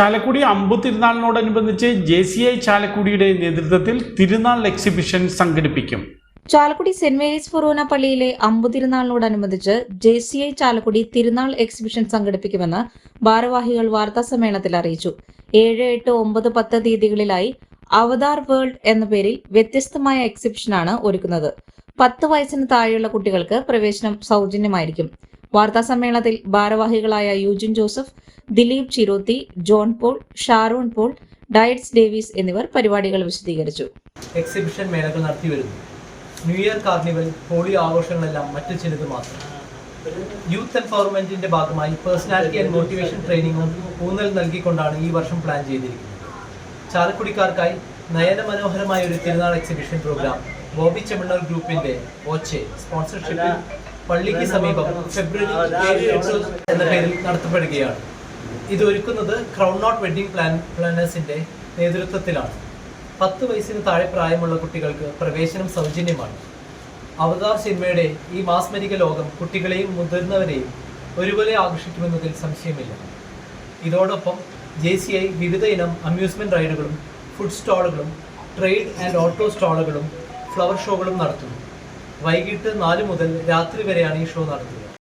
ചാലക്കുടി അമ്പു തിരുനാളിനോടനുബന്ധിച്ച് J C I ചാലക്കുടിയുടെ നേതൃത്വത്തിൽ തിരുനാൾ എക്സിബിഷൻ സംഘടിപ്പിക്കും. ചാലക്കുടി സെന്റ് മേരീസ് ഫൊറോന പള്ളിയിലെ അമ്പുതിരുനാളിനോടനുബന്ധിച്ച് ജെ സി ഐ ചാലക്കുടി തിരുനാൾ എക്സിബിഷൻ സംഘടിപ്പിക്കുമെന്ന് ഭാരവാഹികൾ വാർത്താ സമ്മേളനത്തിൽ അറിയിച്ചു. ഏഴ് എട്ട് ഒമ്പത് പത്ത് തീയതികളിലായി അവതാർ വേൾഡ് എന്ന പേരിൽ വ്യത്യസ്തമായ എക്സിബിഷനാണ് ഒരുക്കുന്നത്. പത്ത് വയസ്സിന് താഴെയുള്ള കുട്ടികൾക്ക് പ്രവേശനം സൗജന്യമായിരിക്കും. വാർത്താ സമ്മേളനത്തിൽ ഭാരവാഹികളായ Eugene Joseph Dileep Chirothi John Paul Sharon Paul Dietz Davis എന്നിവർ പരിപാടികൾ വിശദീകരിച്ചു. എക്സിബിഷൻ മേളകൾ നടത്തി വരുന്നു ന്യൂ ഇയർ കാർണിവൽ ഹോളി ആഘോഷങ്ങളെല്ലാം മറ്റു ചിലത് മാത്രം. യൂത്ത് എംപവർമെന്റിന്റെ ഭാഗമായി പേഴ്സണാലിറ്റി ആൻഡ് മോട്ടിവേഷൻ ട്രെയിനിങ്ങും ഊന്നൽ നൽകിക്കൊണ്ടാണ് ഈ വർഷം പ്ലാൻ ചെയ്തിരിക്കുന്നത്. ചാലക്കുടിക്കാർക്കായി നയനമനോഹരമായ ഒരു തിരുനാൾ എക്സിബിഷൻ പ്രോഗ്രാം ബോബി ചെമ്മണ്ണൂർ ഗ്രൂപ്പിന്റെ ഓച്ചെ സ്പോൺസർഷിപ്പിൽ പള്ളിക്ക് സമീപം ഫെബ്രുവരി ഏഴ് എട്ട് എന്ന പേരിൽ നടത്തപ്പെടുകയാണ്. ഇത് ഒരുക്കുന്നത് ക്രൗൺ നോട്ട് വെഡിങ് പ്ലാൻ പ്ലാനേഴ്സിന്റെ നേതൃത്വത്തിലാണ്. പത്ത് വയസ്സിന് താഴെ പ്രായമുള്ള കുട്ടികൾക്ക് പ്രവേശനം സൗജന്യമാണ്. അവതാർ സിനിമയുടെ ഈ മാസ്മരിക ലോകം കുട്ടികളെയും മുതിർന്നവരെയും ഒരുപോലെ ആകർഷിക്കുമെന്നതിൽ സംശയമില്ല. ഇതോടൊപ്പം ജെ സി ഐ വിവിധ ഇനം അമ്യൂസ്മെന്റ് റൈഡുകളും ഫുഡ് സ്റ്റാളുകളും ട്രേഡ് ആൻഡ് ഓട്ടോ സ്റ്റാളുകളും ഫ്ലവർ ഷോകളും നടത്തുന്നു. വൈകിട്ട് നാല് മുതൽ രാത്രി വരെയാണ് ഈ ഷോ നടത്തുക.